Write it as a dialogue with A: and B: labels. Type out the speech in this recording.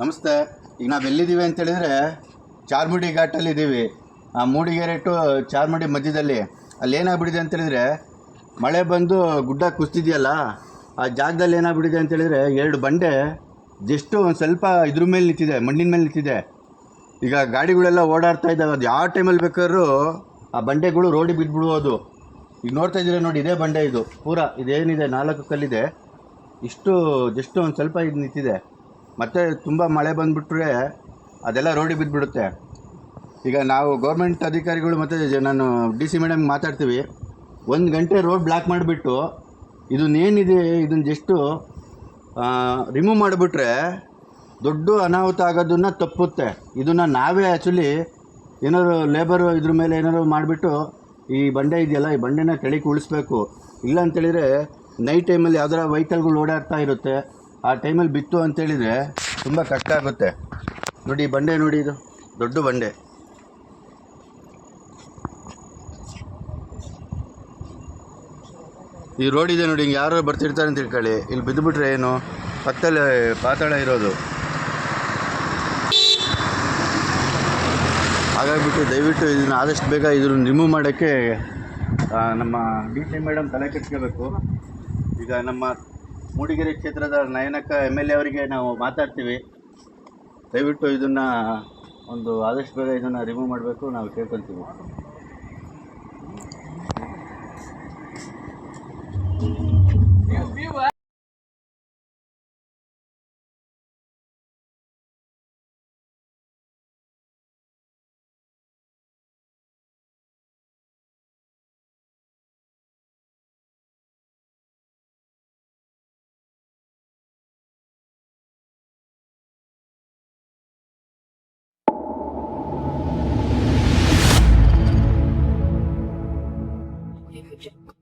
A: ನಮಸ್ತೆ. ಈಗ ನಾವು ಎಲ್ಲಿದ್ದೀವಿ ಅಂತೇಳಿದರೆ ಚಾರ್ಮುಡಿ ಘಾಟಲ್ಲಿ ಇದ್ದೀವಿ ಆ ಮೂಡಿಗೆರೆ ಟು ಚಾರ್ಮುಡಿ ಮಧ್ಯದಲ್ಲಿ. ಅಲ್ಲಿ ಏನಾಗ್ಬಿಟ್ಟಿದೆ ಅಂತೇಳಿದರೆ ಮಳೆ ಬಂದು ಗುಡ್ಡ ಕುಸ್ತಿದೆಯಲ್ಲ, ಆ ಜಾಗದಲ್ಲಿ ಏನಾಗ್ಬಿಟ್ಟಿದೆ ಅಂತೇಳಿದರೆ ಎರಡು ಬಂಡೆ ಜಸ್ಟು ಒಂದು ಸ್ವಲ್ಪ ಇದ್ರ ಮೇಲೆ ನಿಂತಿದೆ, ಮಣ್ಣಿನ ಮೇಲೆ ನಿಂತಿದೆ. ಈಗ ಗಾಡಿಗಳೆಲ್ಲ ಓಡಾಡ್ತಾ ಇದ್ದಾವೆ. ಅದು ಯಾವ ಟೈಮಲ್ಲಿ ಬೇಕಾದ್ರೂ ಆ ಬಂಡೆಗಳು ರೋಡಿಗೆ ಬಿದ್ದುಬಿಡ್ಬೋದು ಈಗ ನೋಡ್ತಾ ಇದ್ದೀರ ನೋಡಿ, ಇದೇ ಬಂಡೆ ಇದು. ಪೂರಾ ಇದೇನಿದೆ ನಾಲ್ಕು ಕಲ್ಲಿದೆ ಇಷ್ಟು ಜಸ್ಟು ಒಂದು ಸ್ವಲ್ಪ ಇದು ನಿಂತಿದೆ. ಮತ್ತೆ ತುಂಬ ಮಳೆ ಬಂದುಬಿಟ್ರೆ ಅದೆಲ್ಲ ರೋಡಿಗೆ ಬಿದ್ದುಬಿಡುತ್ತೆ. ಈಗ ನಾವು ಗೌರ್ಮೆಂಟ್ ಅಧಿಕಾರಿಗಳು ಮತ್ತು ನಾನು ಡಿ ಸಿ ಮೇಡಮ್ ಮಾತಾಡ್ತೀವಿ. ಒಂದು ಗಂಟೆ ರೋಡ್ ಬ್ಲಾಕ್ ಮಾಡಿಬಿಟ್ಟು ಇದನ್ನೇನಿದೆ ಇದನ್ನು ಜಸ್ಟು ರಿಮೂವ್ ಮಾಡಿಬಿಟ್ರೆ ದೊಡ್ಡ ಅನಾಹುತ ಆಗೋದನ್ನು ತಪ್ಪುತ್ತೆ. ಇದನ್ನು ನಾವೇ ಆ್ಯಕ್ಚುಲಿ ಏನಾದ್ರು ಲೇಬರು ಇದ್ರ ಮೇಲೆ ಏನಾದ್ರು ಮಾಡಿಬಿಟ್ಟು ಈ ಬಂಡೆ ಇದೆಯಲ್ಲ, ಈ ಬಂಡೆನ ಕೆಳಗೆ ಉಳಿಸ್ಬೇಕು. ಇಲ್ಲ ಅಂತೇಳಿದರೆ ನೈಟ್ ಟೈಮಲ್ಲಿ ಯಾವ್ದಾರ ವೆಹಿಕಲ್ಗಳು ಓಡಾಡ್ತಾ ಇರುತ್ತೆ. ಆ ಟೈಮಲ್ಲಿ ಬಿತ್ತು ಅಂತೇಳಿದರೆ ತುಂಬ ಕಷ್ಟ ಆಗುತ್ತೆ. ನೋಡಿ, ಬಂಡೆ ನೋಡಿ ಇದು. ದೊಡ್ಡ ಬಂಡೆ. ಈ ರೋಡ್ ಇದೆ ನೋಡಿ, ಹಿಂಗೆ ಯಾರು ಬರ್ತಿರ್ತಾರೆ ಅಂತ ತಿಳ್ಕೊಳ್ಳಿ ಇಲ್ಲಿ ಬಿದ್ದುಬಿಟ್ರೆ ಏನು? ಪಕ್ಕದಲ್ಲಿ ಪಾತಾಳ ಇರೋದು. ಹಾಗಾಗಿಬಿಟ್ಟು ದಯವಿಟ್ಟು ಇದನ್ನು ಆದಷ್ಟು ಬೇಗ ಇದನ್ನು ರಿಮೂವ್ ಮಾಡೋಕ್ಕೆ ನಮ್ಮ ಡಿ ಸಿ ಮೇಡಮ್ ತಲೆ ಕೆಡ್ಸ್ಕೋಬೇಕು. ಈಗ ನಮ್ಮ ಮೂಡಿಗೆರೆ ಕ್ಷೇತ್ರದ ನಯನಕ ಎಂ ಎಲ್ ಎ ಅವರಿಗೆ ನಾವು ಮಾತಾಡ್ತೀವಿ. ದಯವಿಟ್ಟು ಇದನ್ನು ಒಂದು ಆದಷ್ಟು ಬೇಗ ಇದನ್ನು ರಿಮೂವ್ ಮಾಡಬೇಕು, ನಾವು ಕೇಳ್ಕೊತೀವಿ If you.